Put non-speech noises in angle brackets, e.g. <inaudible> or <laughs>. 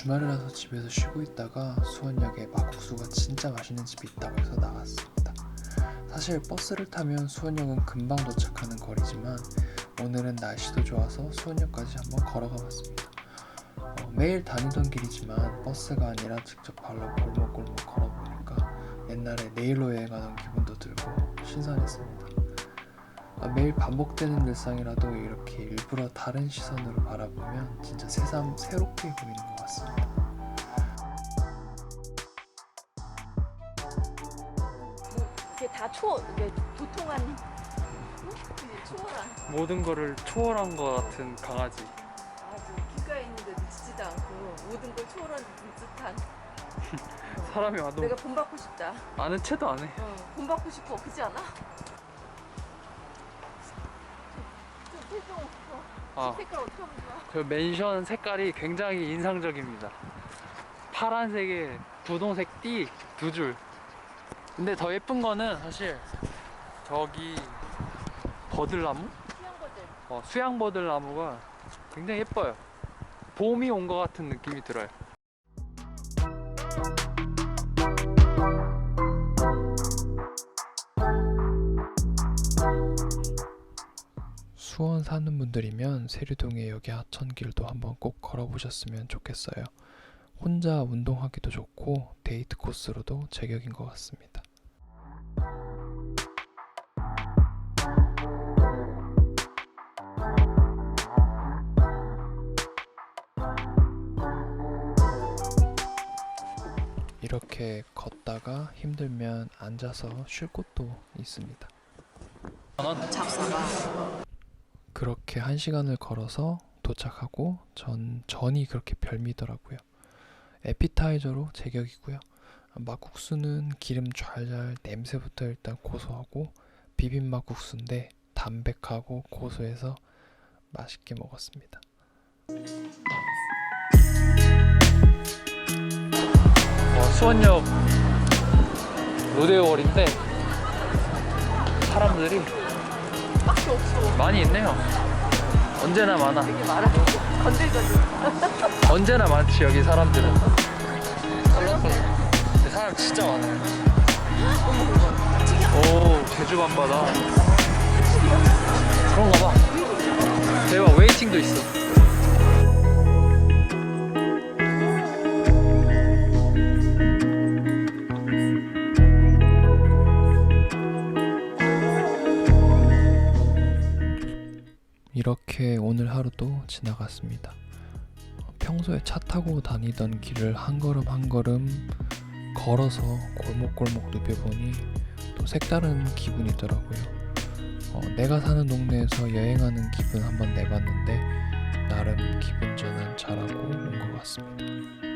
주말이라서 집에서 쉬고 있다가 수원역에 막국수가 진짜 맛있는 집이 있다고 해서 나왔습니다. 사실 버스를 타면 수원역은 금방 도착하는 거리지만 오늘은 날씨도 좋아서 수원역까지 한번 걸어가 봤습니다. 어, 매일 다니던 길이지만 버스가 아니라 직접 발로 골목골목 걸어보니까 옛날에 내일로 여행하던 기분도 들고 신선했습니다. 아, 매일 반복되는 일상이라도 이렇게 일부러 다른 시선으로 바라보면 진짜 새삼 새롭게 보이는 것 같습니다. 이게 다 초, 이게 도통한, 응? 이게 초월한. 모든 거를 초월한 것 같은 강아지. 아주 귓가에 있는데 미치지도 않고 모든 걸 초월한 듯한. 사람이 와도 내가 본받고 싶다. 아는 체도 안 해. 어, 본받고 싶어. 그지 않아? 어. 색깔 어떻게 하면 좋아? 저 맨션 색깔이 굉장히 인상적입니다. 파란색에 분홍색 띠 두 줄. 근데 더 예쁜 거는 사실 저기 버들나무? 수영거들. 어, 수양 버들나무가 굉장히 예뻐요. 봄이 온 것 같은 느낌이 들어요. 수원 사는 분들이면 세류동의 여기 하천길도 한번 꼭 걸어보셨으면 좋겠어요. 혼자 운동하기도 좋고 데이트 코스로도 제격인 것 같습니다. 이렇게 걷다가 힘들면 앉아서 쉴 곳도 있습니다. 잡사가. 그렇게 한 시간을 걸어서 도착하고 전 전이 그렇게 별미더라고요. 에피타이저로 제격이고요. 막국수는 기름 좔좔 냄새부터 일단 고소하고 비빔막 국수인데 담백하고 고소해서 맛있게 먹었습니다. 어, 수원역 로데오월인데 사람들이 없어. 많이 있네요. 언제나 많아. 되게 많아. 건들건들. <laughs> 언제나 많지 여기 사람들은. 사람 진짜 많아요. 오 제주 밤바다. 그런가 봐. 대박 웨이팅도 있어. 이렇게 오늘 하루도 지나갔습니다. 어, 평소에 차 타고 다니던 길을 한 걸음 한 걸음 걸어서 골목골목 누벼보니 또 색다른 기분이더라고요. 어, 내가 사는 동네에서 여행하는 기분 한번 내봤는데 나름 기분 전환 잘하고 온 것 같습니다.